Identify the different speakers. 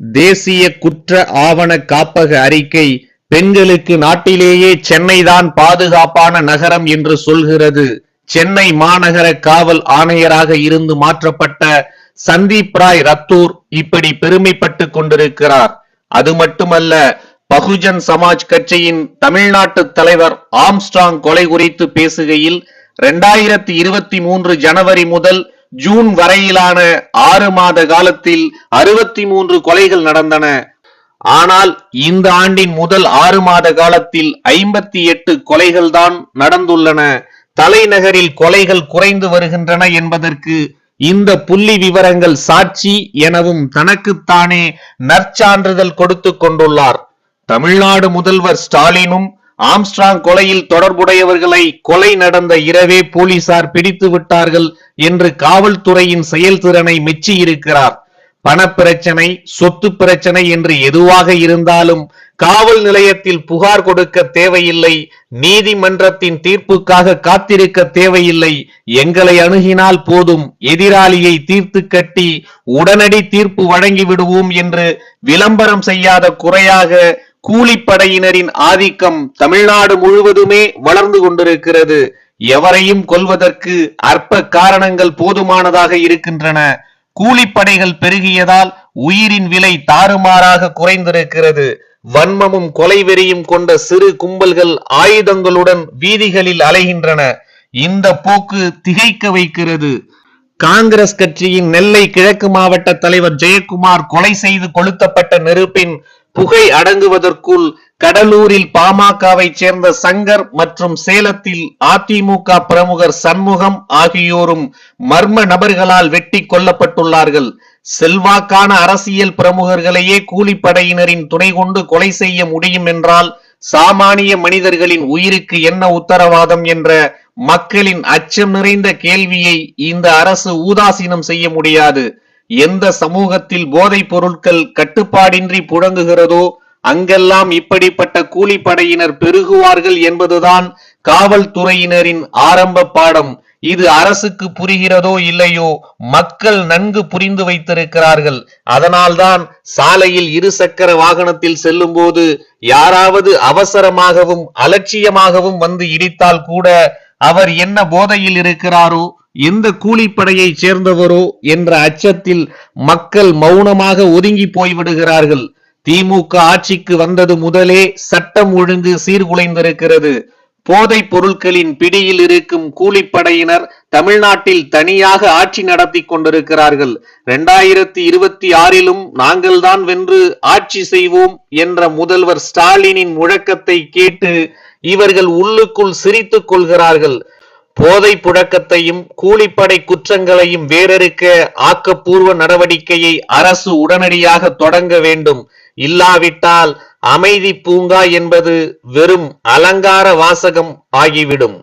Speaker 1: தேசிய குற்ற ஆவண காப்பக அறிக்கை பெண்களுக்கு நாட்டிலேயே சென்னைதான் பாதுகாப்பான நகரம் என்று சொல்கிறது. சென்னை மாநகர காவல் ஆணையராக இருந்து மாற்றப்பட்ட சந்தீப் ராய் ரத்தூர் இப்படி பெருமைப்பட்டு கொண்டிருக்கிறார். அது மட்டுமல்ல பகுஜன் சமாஜ் கட்சியின் தமிழ்நாட்டு தலைவர் ஆம்ஸ்ட்ராங் கொலை குறித்து பேசுகையில் இரண்டாயிரத்தி இருபத்தி மூன்று ஜனவரி முதல் ஜூன் வரையிலான ஆறு மாத காலத்தில் அறுபத்தி மூன்று கொலைகள் நடந்தன. ஆனால் இந்த ஆண்டின் முதல் ஆறு மாத காலத்தில் ஐம்பத்தி எட்டு கொலைகள் தான் நடந்துள்ளன. தலைநகரில் கொலைகள் குறைந்து வருகின்றன என்பதற்கு இந்த புள்ளி விவரங்கள் சாட்சி எனவும் தனக்குத்தானே நற்சான்றிதழ் கொடுத்து கொண்டுள்ளார். தமிழ்நாடு முதல்வர் ஸ்டாலினும் ஆம்ஸ்ட்ராங் கொலையில் தொடர்புடையவர்களை கொலை நடந்த இரவே போலீசார் பிடித்து விட்டார்கள் என்று காவல்துறையின் செயல்திறனை மெச்சியிருக்கிறார். பணப்பிரச்சனை சொத்து பிரச்சனை என்று எதுவாக இருந்தாலும் காவல் நிலையத்தில் புகார் கொடுக்க தேவையில்லை நீதிமன்றத்தின் தீர்ப்புக்காக காத்திருக்க தேவையில்லை. எங்களை அணுகினால் போதும் எதிராளியை தீர்த்து கட்டி உடனடி தீர்ப்பு வழங்கி விடுவோம் என்று விளம்பரம் செய்யாத குறையாக கூலிப்படையினரின் ஆதிக்கம் தமிழ்நாடு முழுவதுமே வளர்ந்து கொண்டிருக்கிறது. எவரையும் கொல்வதற்கு அற்ப காரணங்கள் போதுமானதாக இருக்கின்றன. கூலிப்படைகள் பெருகியதால் உயிரின் விலை தாறுமாறாக குறைந்திருக்கிறது. வன்மமும் கொலைவெறியும் கொண்ட சிறு கும்பல்கள் ஆயுதங்களுடன் வீதிகளில் அலைகின்றன. இந்த போக்கு திகைக்க வைக்கிறது. காங்கிரஸ் கட்சியின் நெல்லை கிழக்கு மாவட்ட தலைவர் ஜெயக்குமார் கொலை செய்து கொளுத்தப்பட்ட நெருப்பின் புகை அடங்குவதற்குள் கடலூரில் பாமகவை சேர்ந்த சங்கர் மற்றும் சேலத்தில் அதிமுக பிரமுகர் சண்முகம் ஆகியோரும் மர்ம நபர்களால் வெட்டி கொல்லப்பட்டுள்ளார்கள். செல்வாக்கான அரசியல் பிரமுகர்களையே கூலிப்படையினரின் துணை கொண்டு கொலை செய்ய முடியும் என்றால் சாமானிய மனிதர்களின் உயிருக்கு என்ன உத்தரவாதம் என்ற மக்களின் அச்சம் நிறைந்த கேள்வியை இந்த அரசு ஊதாசீனம் செய்ய முடியாது. எந்த சமூகத்தில் போதைப் பொருட்கள் கட்டுப்பாடின்றி புழங்குகிறதோ அங்கெல்லாம் இப்படிப்பட்ட கூலிப்படையினர் பெருகுவார்கள் என்பதுதான் காவல்துறையினரின் ஆரம்ப பாடம். இது அரசுக்கு புரிகிறதோ இல்லையோ மக்கள் நன்கு புரிந்து வைத்திருக்கிறார்கள். அதனால்தான் சாலையில் இருசக்கர வாகனத்தில் செல்லும் போது யாராவது அவசரமாகவும் அலட்சியமாகவும் வந்து இடித்தால் கூட அவர் என்ன போதையில் இருக்கிறாரோ எந்த கூலிப்படையைச் சேர்ந்தவரோ என்ற அச்சத்தில் மக்கள் மௌனமாக ஒதுங்கி போய்விடுகிறார்கள். திமுக ஆட்சிக்கு வந்தது முதலே சட்டம் ஒழுங்கு சீர்குலைந்திருக்கிறது. போதைப் பொருட்களின் பிடியில் இருக்கும் கூலிப்படையினர் தமிழ்நாட்டில் தனியாக ஆட்சி நடத்தி கொண்டிருக்கிறார்கள். இரண்டாயிரத்தி இருபத்தி ஆறிலும் நாங்கள்தான் வென்று ஆட்சி செய்வோம் என்ற முதல்வர் ஸ்டாலினின் முழக்கத்தை கேட்டு இவர்கள் உள்ளுக்குள் சிரித்துக் கொள்கிறார்கள். போதை புழக்கத்தையும் கூலிப்படை குற்றங்களையும் வேறறுக்க ஆக்கப்பூர்வ நடவடிக்கையை அரசு உடனடியாக தொடங்க வேண்டும். இல்லாவிட்டால் அமைதி பூங்கா என்பது வெறும் அலங்கார வாசகம் ஆகிவிடும்.